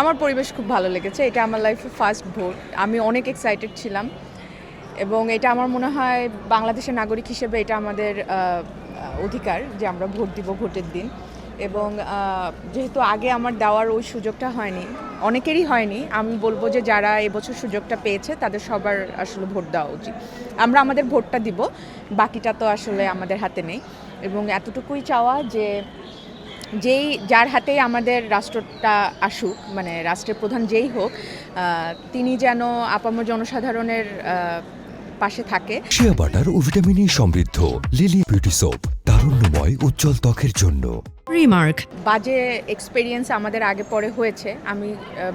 আমার পরিবেশ খুব ভালো লেগেছে। এটা আমার লাইফে ফার্স্ট ভোট। আমি অনেক এক্সাইটেড ছিলাম। এবং এটা আমার মনে হয় বাংলাদেশের নাগরিক হিসেবে এটা আমাদের অধিকার যে আমরা ভোট দিব ভোটের দিন। এবং যেহেতু আগে আমার দেওয়ার ওই সুযোগটা হয়নি, অনেকেরই হয়নি, আমি বলব যে যারা এবছর সুযোগটা পেয়েছে, তাদের সবার আসলে ভোট দেওয়া উচিত। আমরা আমাদের ভোটটা দিব, বাকিটা তো আসলে আমাদের হাতে নেই। এবং এতটুকুই চাওয়া যে যেই যার হাতেই আমাদের রাষ্ট্রটা আসুক মানে রাষ্ট্রের প্রধান যেই হোক তিনি যেন আপামর জনসাধারণের পাশে থাকে। শিয়া বাটার ও ভিটামিন ই সমৃদ্ধ লিলি বিউটি সোপ তারুণ্যময় উজ্জ্বল ত্বকের জন্য। রিমার্ক বাজে এক্সপেরিয়েন্স আমাদের আগে পরে হয়েছে। আমি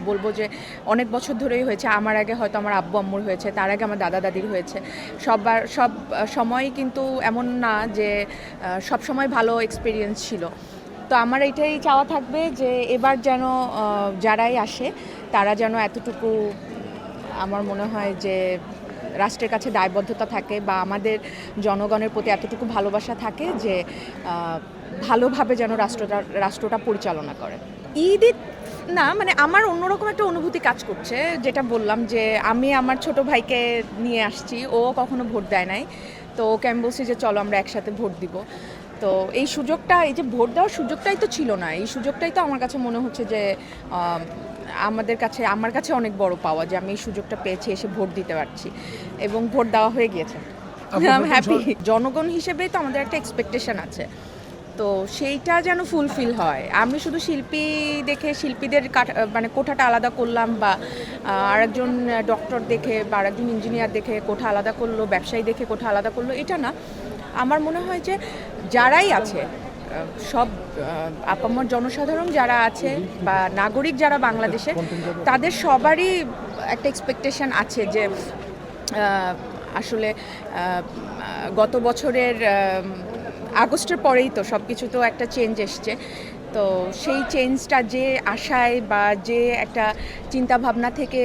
বলব যে অনেক বছর ধরেই হয়েছে। আমার আগে হয়তো আমার আব্বু আম্মুর হয়েছে তার আগে আমার দাদা দাদির হয়েছে। সবার সব সময় কিন্তু এমন না যে সব সময় ভালো এক্সপেরিয়েন্স ছিল। তো আমার এটাই চাওয়া থাকবে যে এবার যেন যারাই আসে, তারা যেন এতটুকু আমার মনে হয় যে রাষ্ট্রের কাছে দায়বদ্ধতা থাকে বা আমাদের জনগণের প্রতি এতটুকু ভালোবাসা থাকে যে ভালোভাবে যেন রাষ্ট্রটা রাষ্ট্রটা পরিচালনা করে। ঈদ না মানে আমার অন্যরকম একটা অনুভূতি কাজ করছে, যেটা বললাম যে আমি আমার ছোট ভাইকে নিয়ে আসছি, ও কখনো ভোট দেয় নাই, তো ওকে আমি বলছি যে চলো আমরা একসাথে ভোট দিব। তো এই সুযোগটা এই যে ভোট দেওয়ার সুযোগটাই তো ছিল না। এই সুযোগটাই তো আমার কাছে মনে হচ্ছে যে আমাদের কাছে আমার কাছে অনেক বড় পাওয়া যে আমি এই সুযোগটা পেয়েছি এসে ভোট দিতে পারছি এবং ভোট দেওয়া হয়ে গিয়েছে। হ্যাপি জনগণ হিসেবেই তো আমাদের একটা এক্সপেকটেশন আছে। তো সেইটা যেন ফুলফিল হয়। আমি শুধু শিল্পী দেখে শিল্পীদের কাঠ- মানে কোঠাটা আলাদা করলাম বা আরেকজন ডক্টর দেখে বা আরেকজন ইঞ্জিনিয়ার দেখে কোঠা আলাদা করল ব্যবসায়ী দেখে কোঠা আলাদা করল এটা না। আমার মনে হয় যে যারাই আছে সব আপামর জনসাধারণ যারা আছে বা নাগরিক যারা বাংলাদেশে, তাদের সবারই একটা এক্সপেকটেশন আছে যে আসলে গত বছরের আগস্টের পরেই তো সব কিছু তো একটা চেঞ্জ এসছে। তো সেই চেঞ্জটা যে আশায় বা যে একটা চিন্তা ভাবনা থেকে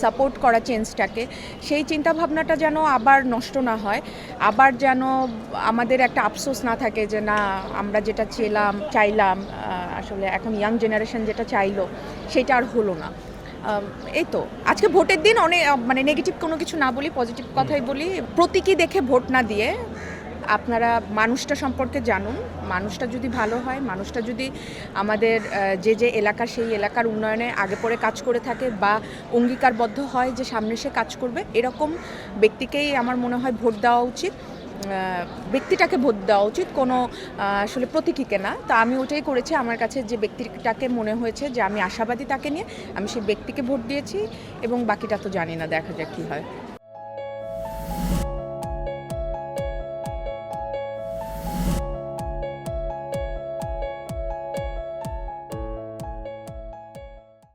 সাপোর্ট করা চেঞ্জটাকে সেই চিন্তা ভাবনাটা যেন আবার নষ্ট না হয় আবার যেন আমাদের একটা আফসোস না থাকে যে না আমরা যেটা চেলাম চাইলাম আসলে এখন ইয়াং জেনারেশন যেটা চাইলো সেটা আর হলো না। এই তো। আজকে ভোটের দিন অনেক মানে নেগেটিভ কোনো কিছু না বলি পজিটিভ কথাই বলি প্রতীকী দেখে ভোট না দিয়ে আপনারা মানুষটা সম্পর্কে জানুন। মানুষটা যদি ভালো হয়, মানুষটা যদি আমাদের যে যে এলাকা সেই এলাকার উন্নয়নে আগে পরে কাজ করে থাকে বা অঙ্গীকারবদ্ধ হয় যে সামনে সে কাজ করবে, এরকম ব্যক্তিকেই আমার মনে হয় ভোট দেওয়া উচিত। ব্যক্তিটাকে ভোট দেওয়া উচিত, কোনো আসলে প্রতীকীকে না। তা আমি ওটাই করেছি। আমার কাছে যে ব্যক্তিটাকে মনে হয়েছে যে আমি আশাবাদী তাকে নিয়ে আমি সেই ব্যক্তিকে ভোট দিয়েছি এবং বাকিটা তো জানি না, দেখা যাক কী হয়।